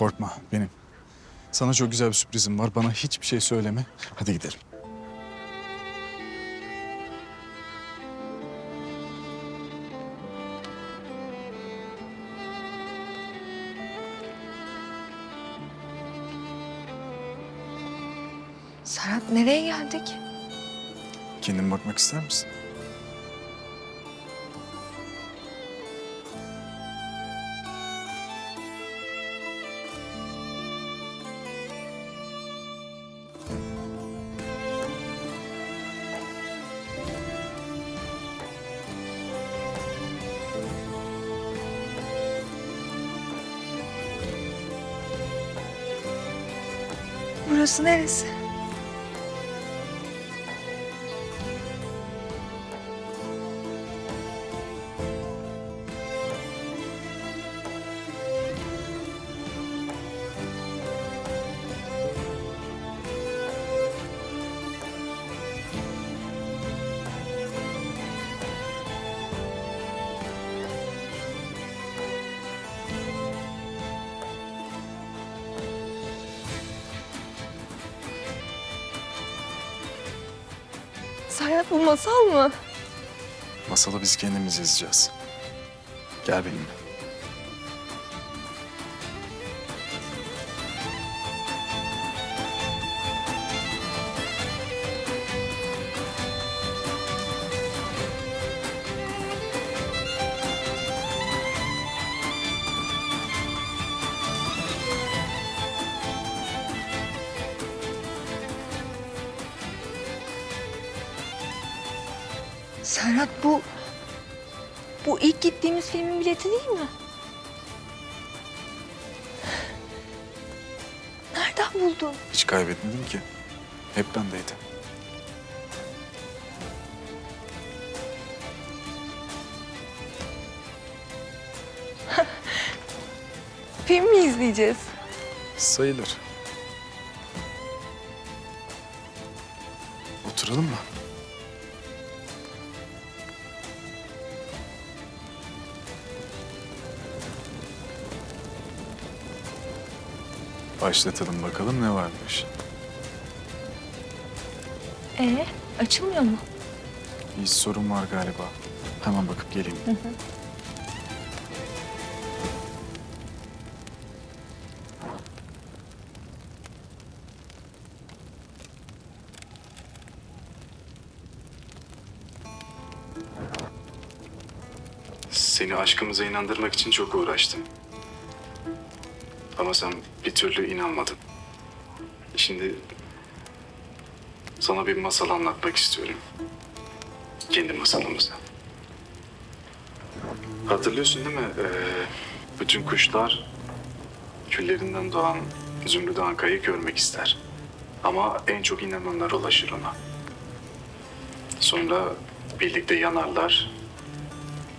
Korkma benim. Sana çok güzel bir sürprizim var. Bana hiçbir şey söyleme. Hadi gidelim. Serhat nereye geldik? Kendin bakmak ister misin? Burası neresi? Serhat bu masal mı? Masalı biz kendimiz yazacağız. Gel benimle. Serhat bu... Bu ilk gittiğimiz filmin bileti değil mi? Nereden buldun? Hiç kaybetmedim ki. Hep bendeydi. Film mi izleyeceğiz? Sayılır. Oturalım mı? Başlatalım bakalım ne varmış. Ee, açılmıyor mu? Bir sorun var galiba. Hemen bakıp geleyim. Seni aşkımıza inandırmak için çok uğraştım. Ama sen bir türlü inanmadın. Şimdi sana bir masal anlatmak istiyorum. Kendi masalımızı. Hatırlıyorsun değil mi? Ee, bütün kuşlar küllerinden doğan Zümrüt Anka'yı görmek ister. Ama en çok inananlar ulaşır ona. Sonra birlikte yanarlar,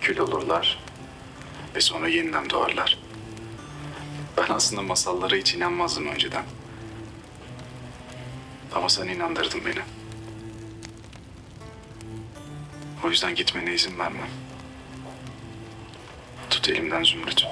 kül olurlar ve sonra yeniden doğarlar. Ben aslında masallara hiç inanmazdım önceden. Ama sen inandırdın beni. O yüzden gitmene izin vermem. Tut elimden Zümrüt.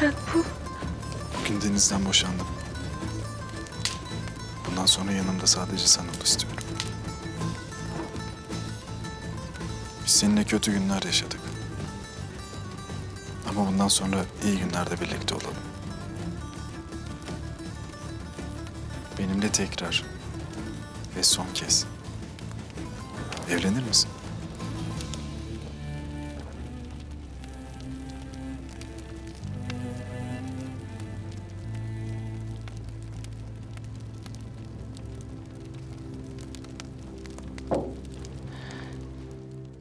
Serhat bu... Bugün Deniz'den boşandım. Bundan sonra yanımda sadece sen ol istiyorum. Biz seninle kötü günler yaşadık. Ama bundan sonra iyi günlerde birlikte olalım. Benimle tekrar ve son kez. Evlenir misin?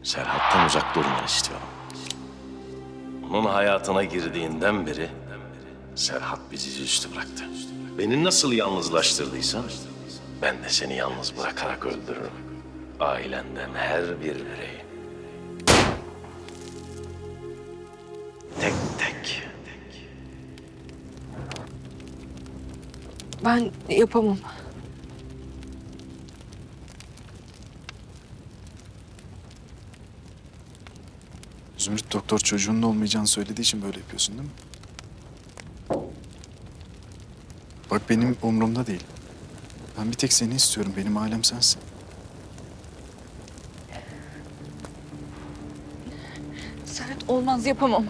Serhat'tan uzak durmanı istiyorum. Onun hayatına girdiğinden beri Serhat bizi yüzüstü bıraktı. Beni nasıl yalnızlaştırdıysan ben de seni yalnız bırakarak öldürürüm. Ailenden her bir bireyi. Tek tek. Ben yapamam. Zümrüt doktor çocuğunun olmayacağını söylediği için böyle yapıyorsun değil mi? Bak benim umurumda değil. Ben bir tek seni istiyorum. Benim ailem sensin. Serhat olmaz yapamam.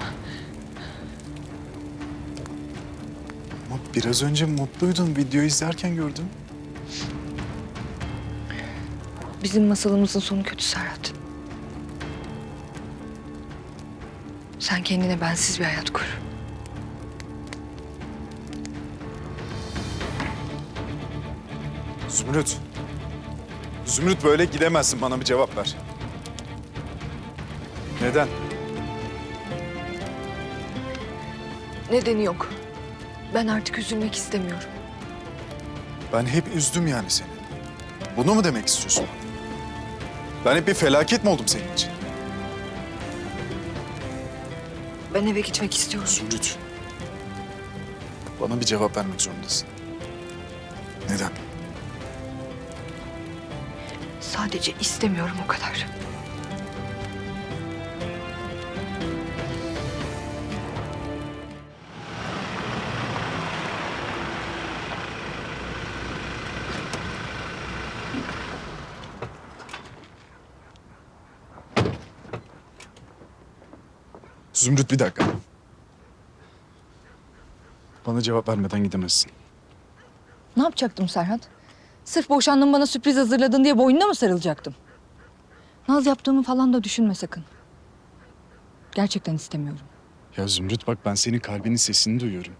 Ama biraz önce mutluydun. Video izlerken gördüm. Bizim masalımızın sonu kötü Serhat. Sen kendine bensiz bir hayat kur. Zümrüt. Zümrüt böyle gidemezsin. Bana bir cevap ver. Neden? Nedeni yok. Ben artık üzülmek istemiyorum. Ben hep üzdüm yani seni. Bunu mu demek istiyorsun? Ben hep bir felaket mi oldum senin için? Ben eve gitmek istiyorum. Zümrüt. Bana bir cevap vermek zorundasın. Neden? Sadece istemiyorum o kadar. Zümrüt bir dakika. Bana cevap vermeden gidemezsin. Ne yapacaktım Serhat? Sırf boşandın bana sürpriz hazırladın diye boynuna mı sarılacaktım? Naz yaptığımı falan da düşünme sakın. Gerçekten istemiyorum. Ya Zümrüt bak ben senin kalbinin sesini duyuyorum.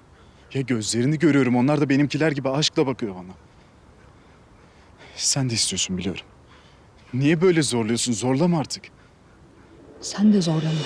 Ya gözlerini görüyorum. Onlar da benimkiler gibi aşkla bakıyor bana. Sen de istiyorsun biliyorum. Niye böyle zorluyorsun? Zorlama artık. Sen de zorlama.